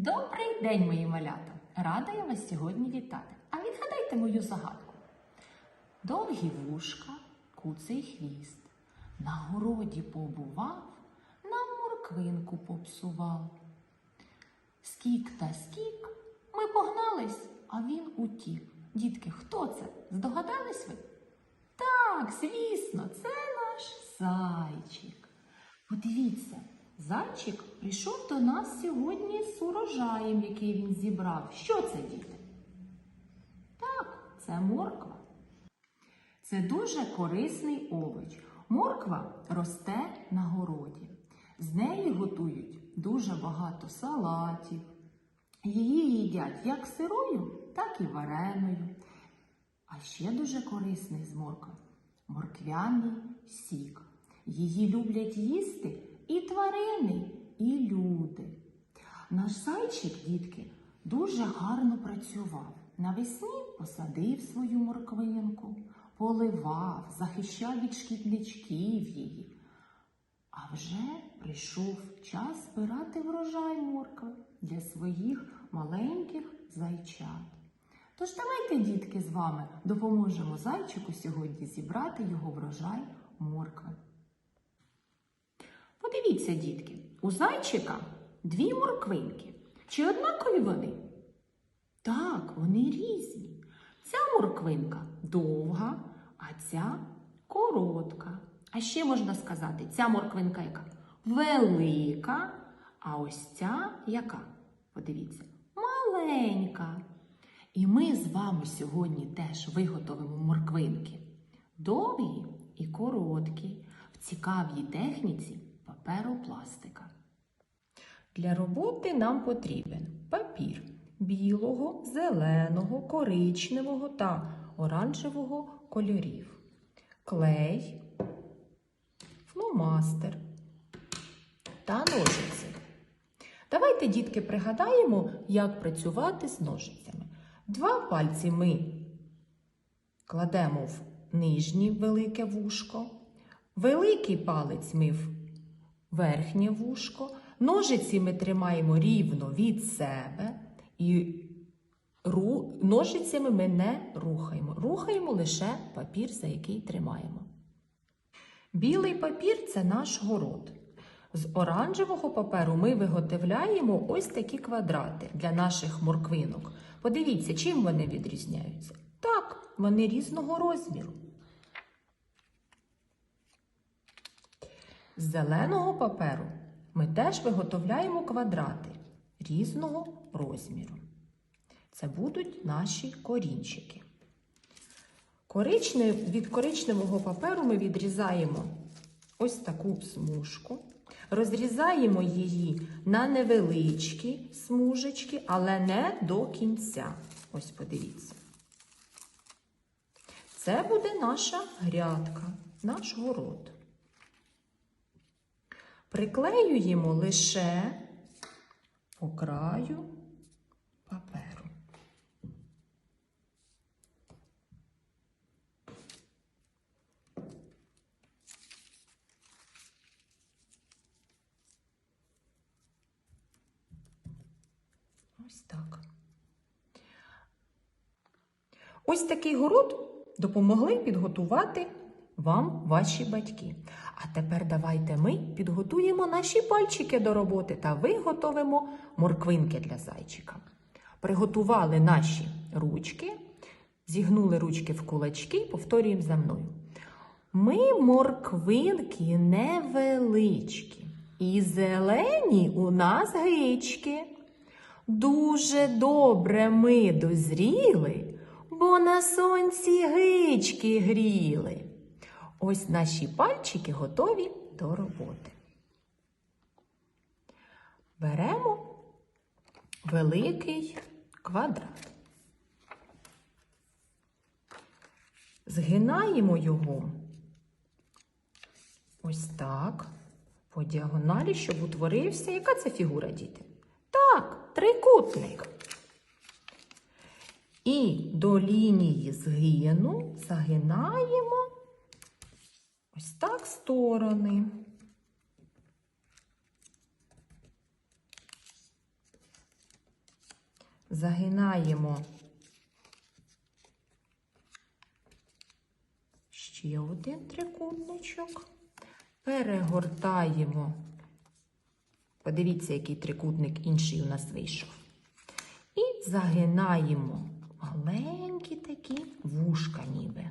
Добрий день, мої малята! Рада я вас сьогодні вітати. А відгадайте мою загадку. Довгі вушка, куций хвіст. На городі побував, нам морквинку попсував. Скік та скік, ми погнались, а він утік. Дітки, хто це? Здогадались ви? Так, звісно, це наш зайчик. Подивіться, зайчик прийшов до нас сьогодні з урожаєм, який він зібрав. Що це, діти? Так, це морква. Це дуже корисний овоч. Морква росте на городі. З неї готують дуже багато салатів. Її їдять як сирою, так і вареною. А ще дуже корисний з моркви морквяний сік. Її люблять їсти і тварини, і люди. Наш зайчик, дітки, дуже гарно працював. Навесні посадив свою морквинку, поливав, захищав від шкідничків її. А вже прийшов час збирати врожай моркви для своїх маленьких зайчат. Тож давайте, дітки, з вами допоможемо зайчику сьогодні зібрати його врожай моркви. Подивіться, дітки, у зайчика дві морквинки. Чи однакові вони? Так, вони різні. Ця морквинка довга, а ця коротка. А ще можна сказати, ця морквинка яка? Велика, а ось ця яка? Подивіться, маленька. І ми з вами сьогодні теж виготовимо морквинки. Довгі і короткі, в цікавій техніці паперопластика. Для роботи нам потрібен папір білого, зеленого, коричневого та оранжевого кольорів, клей, фломастер та ножиці. Давайте, дітки, пригадаємо, як працювати з ножицями. Два пальці ми кладемо в нижнє велике вушко, великий палець ми в верхнє вушко, ножиці ми тримаємо рівно від себе і ножицями ми не рухаємо. Рухаємо лише папір, за який тримаємо. Білий папір це наш город. З оранжевого паперу ми виготовляємо ось такі квадрати для наших морквинок. Подивіться, чим вони відрізняються. Так, вони різного розміру. З зеленого паперу ми теж виготовляємо квадрати різного розміру. Це будуть наші корінчики. Від коричневого паперу ми відрізаємо ось таку смужку. Розрізаємо її на невеличкі смужечки, але не до кінця. Ось подивіться. Це буде наша грядка, наш город. Приклеюємо лише по краю паперу. Ось так. Ось такий город допомогли підготувати вам ваші батьки. А тепер давайте ми підготуємо наші пальчики до роботи та виготовимо морквинки для зайчика. Приготували наші ручки, зігнули ручки в кулачки, повторюємо за мною. Ми морквинки невеличкі, і зелені у нас гички. Дуже добре ми дозріли, бо на сонці гички гріли. Ось наші пальчики готові до роботи. Беремо великий квадрат. Згинаємо його ось так, по діагоналі, щоб утворився. Яка це фігура, діти? Так, трикутник. І до лінії згину загинаємо ось так сторони. загинаємо ще один трикутничок, перегортаємо. Подивіться, який трикутник інший у нас вийшов. І загинаємо маленькі такі вушка ніби.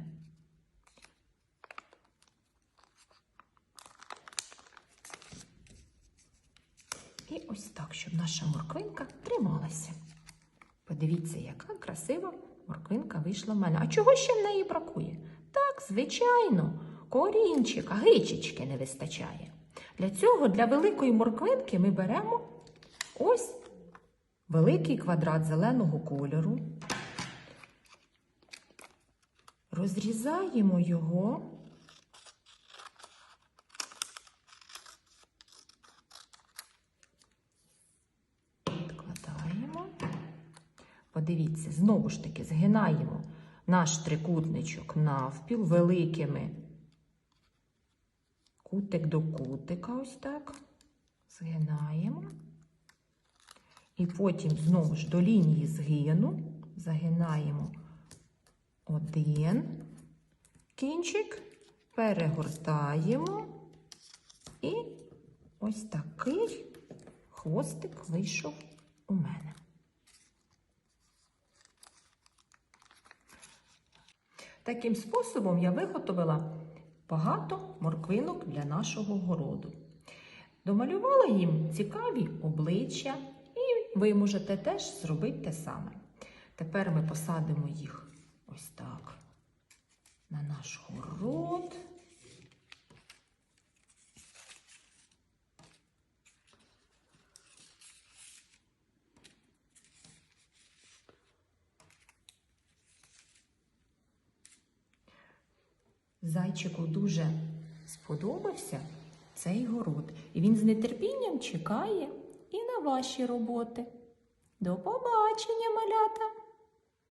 І ось так, щоб наша морквинка трималася. Подивіться, яка красива морквинка вийшла в мене. А чого ще в неї бракує? Так, звичайно, корінчика, гичечки не вистачає. Для цього, для великої морквинки, ми беремо ось великий квадрат зеленого кольору. Розрізаємо його. Подивіться, знову ж таки, згинаємо наш трикутничок навпіл великими кутик до кутика, ось так. Згинаємо. І потім знову ж до лінії згину загинаємо один кінчик, перегортаємо і ось такий хвостик вийшов у мене. Таким способом я виготовила багато морквинок для нашого городу. Домалювала їм цікаві обличчя, і ви можете теж зробити те саме. Тепер ми посадимо їх ось так на наш город. Зайчику дуже сподобався цей город, і він з нетерпінням чекає і на ваші роботи. До побачення, малята!